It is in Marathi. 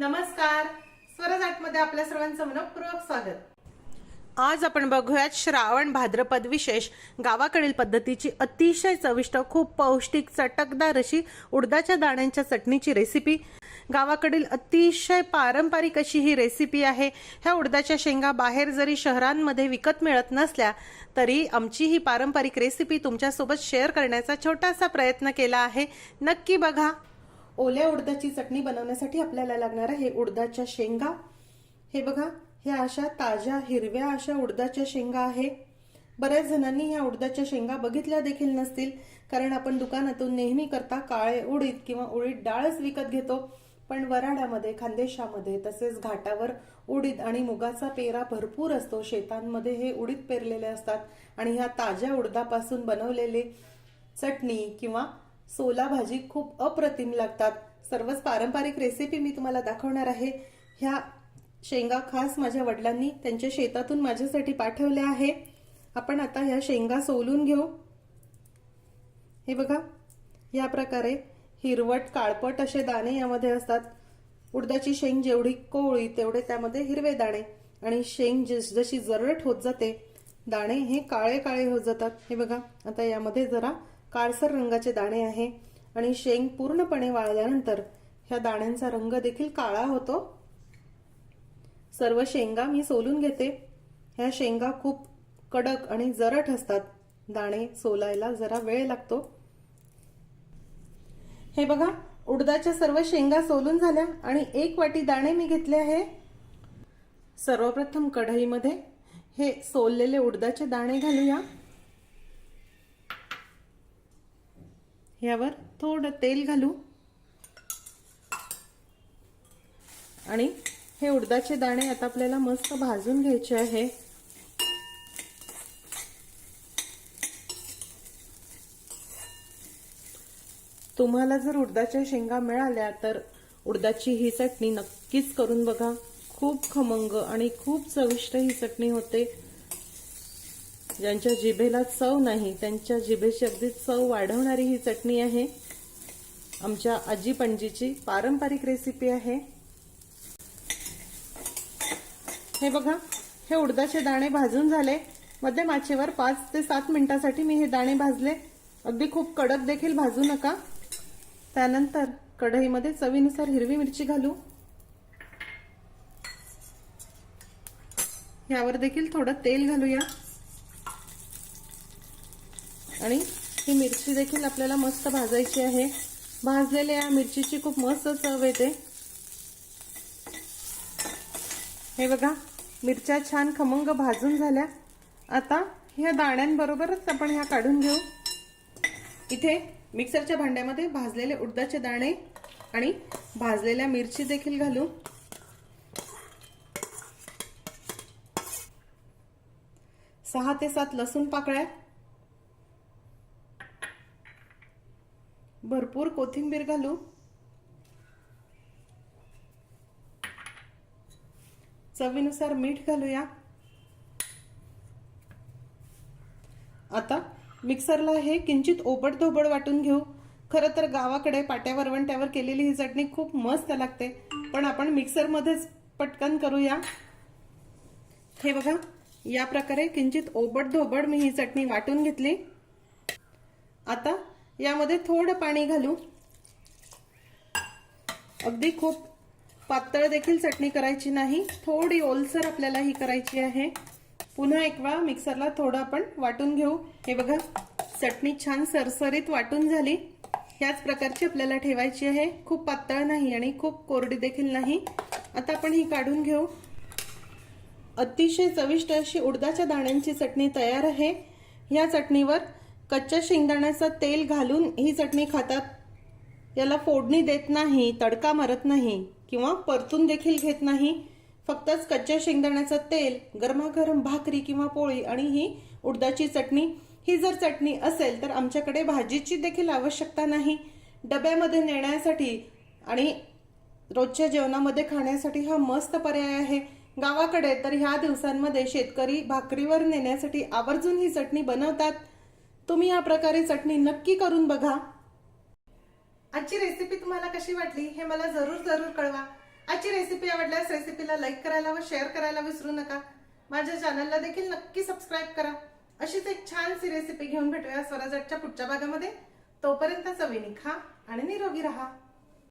नमस्कार. स्वरजाटमध्ये आपल्या सर्वांचं मनपूर्वक स्वागत. आज आपण बघूयात श्रावण भाद्रपद विशेष. गावाकडील पद्धतीची अतिशय चविष्ट खूप पौष्टिक चटकदार अशी उडदाच्या दाण्यांच्या चटणीची रेसिपी गावाकडील अतिशय पारंपरिक अशी ही रेसिपी आहे. ह्या उडदाच्या शेंगा बाहेर जरी शहरांमध्ये विकत मिळत नसल्या तरी आमची ही पारंपरिक रेसिपी तुमच्यासोबत शेअर करण्याचा छोटासा प्रयत्न केला आहे. नक्की बघा. ओल्या उडदाची चटणी बनवण्यासाठी आपल्याला लागणार आहे उडदाच्या शेंगा. हे बघा ह्या अशा ताज्या हिरव्या अशा उडदाच्या शेंगा आहे. बऱ्याच जणांनी ह्या उडदाच्या शेंगा बघितल्या देखील नसतील कारण आपण दुकानातून नेहमी करता काळे उडीद किंवा उडीद डाळच विकत घेतो. पण वराडामध्ये खानदेशामध्ये तसेच घाटावर उडीद आणि मुगाचा पेरा भरपूर असतो. शेतांमध्ये हे उडीद पेरलेले असतात आणि ह्या ताज्या उडदापासून बनवलेले चटणी किंवा सोला भाजी खूप अप्रतिम लागतात. सर्वच पारंपरिक रेसिपी मी तुम्हाला दाखवणार आहे. ह्या शेंगा खास माझ्या वडिलांनी त्यांच्या शेतातून माझ्यासाठी पाठवल्या आहे. आपण आता ह्या शेंगा सोलून घेऊ. हे बघा या प्रकारे हिरवट काळपट असे दाणे यामध्ये असतात. उडदाची शेंग जेवढी कोवळी तेवढे त्यामध्ये हिरवे दाणे. आणि शेंग जस- जशी जरट होत जाते दाणे हे काळे काळे होत जातात. हे बघा आता यामध्ये जरा काळसर रंगाचे दाणे आहे आणि शेंग पूर्णपणे वाळल्यानंतर ह्या दाण्यांचा रंग देखील काळा होतो. सर्व शेंगा मी सोलून घेते. ह्या शेंगा खूप कडक आणि जरट असतात. दाणे सोलायला जरा वेळ लागतो. हे बघा उडदाच्या सर्व शेंगा सोलून झाल्या आणि एक वाटी दाणे मी घेतले आहे. सर्वप्रथम कढईमध्ये हे सोललेले उडदाचे दाणे घालूया. यावर थोडं तेल घालू. आणि हे उडदाचे दाणे आता आपल्याला मस्त भाजून घ्यायचे आहे. तुम्हाला जर उडदाच्या शेंगा मिळाल्या तर उडदाची ही चटणी नक्कीच करून बघा. खूप खमंग आणि खूप चविष्ट ही चटणी होते. ज्यांच्या जिभेला चव नाही त्यांच्या जिभेची अगदी चव वाढवणारी ही चटणी आहे. आमच्या आजी पणजीची पारंपरिक रेसिपी आहे. हे बघा हे उडदाचे दाणे भाजून झाले. मध्यम आचेवर पाच ते सात मिनिटासाठी मी हे दाणे भाजले. अगदी खूप कडक देखील भाजू नका. त्यानंतर कढईमध्ये चवीनुसार हिरवी मिरची घालू. यावर देखील थोडं तेल घालूया. आणि ही मिरची देखील आपल्याला मस्त भाजायची आहे. भाजलेल्या या मिरचीची खूप मस्त चव येते. हे बघा मिरच्या छान खमंग भाजून झाल्या. आता ह्या दाण्यांबरोबरच आपण ह्या काढून घेऊ. इथे मिक्सरच्या भांड्यामध्ये भाजलेले उडदाचे दाणे आणि भाजलेल्या मिरची देखील घालू. सहा ते सात लसूण पाकळ्या भरपूर कोथिंबीर घालू. चवीनुसार मीठ घालूया. आता मिक्सरला हे किंचित ओबड धोबड वाटून घेऊ. खरं तर गावाकडे पाट्या वरवंट्यावर केलेली ही चटणी खूप मस्त लागते. पण आपण मिक्सरमध्येच पटकन करूया. हे बघा या प्रकारे किंचित ओबड धोबड मी ही चटणी वाटून घेतली. आता यामध्ये थोडं पाणी घालू. अगदी खूप पातळ देखील चटणी करायची नाही. थोडी ओलसर आपल्याला ही करायची आहे. पुन्हा एक वेळा मिक्सरला थोडं आपण वाटून घेऊ. हे बघा चटणी छान सरसरीत वाटून झाली. ह्याच प्रकारची आपल्याला ठेवायची आहे. खूप पातळ नाही आणि खूप कोरडी देखील नाही. आता आपण ही काढून घेऊ. अतिशय चविष्ट अशी उडदाच्या दाण्यांची चटणी तयार आहे. या चटणीवर कच्च्या शेंगदाण्याचं तेल घालून ही चटणी खातात. याला फोडणी देत नाही तडका मारत नाही किंवा परतून देखील घेत नाही. फक्तच कच्च्या शेंगदाण्याचं तेल गरमागरम भाकरी किंवा पोळी आणि ही उडदाची चटणी. ही जर चटणी असेल तर आमच्याकडे भाजीची देखील आवश्यकता नाही. डब्यामध्ये नेण्यासाठी आणि रोजच्या जेवणामध्ये खाण्यासाठी हा मस्त पर्याय आहे. गावाकडे तर ह्या दिवसांमध्ये शेतकरी भाकरीवर नेण्यासाठी आवर्जून ही चटणी बनवतात. तुम्ही या प्रकारे चटणी नक्की करून बघा. आजची रेसिपी तुम्हाला कशी वाटली हे मला जरूर जरूर कळवा. आजची रेसिपी आवडल्यास रेसिपीला लाईक करायला व शेअर करायला विसरू नका. माझ्या चॅनलला देखील नक्की सबस्क्राईब करा. अशीच एक छानशी रेसिपी घेऊन भेटूया स्वराजटच्या पुढच्या भागामध्ये. तोपर्यंत चवीने खा आणि निरोगी राहा.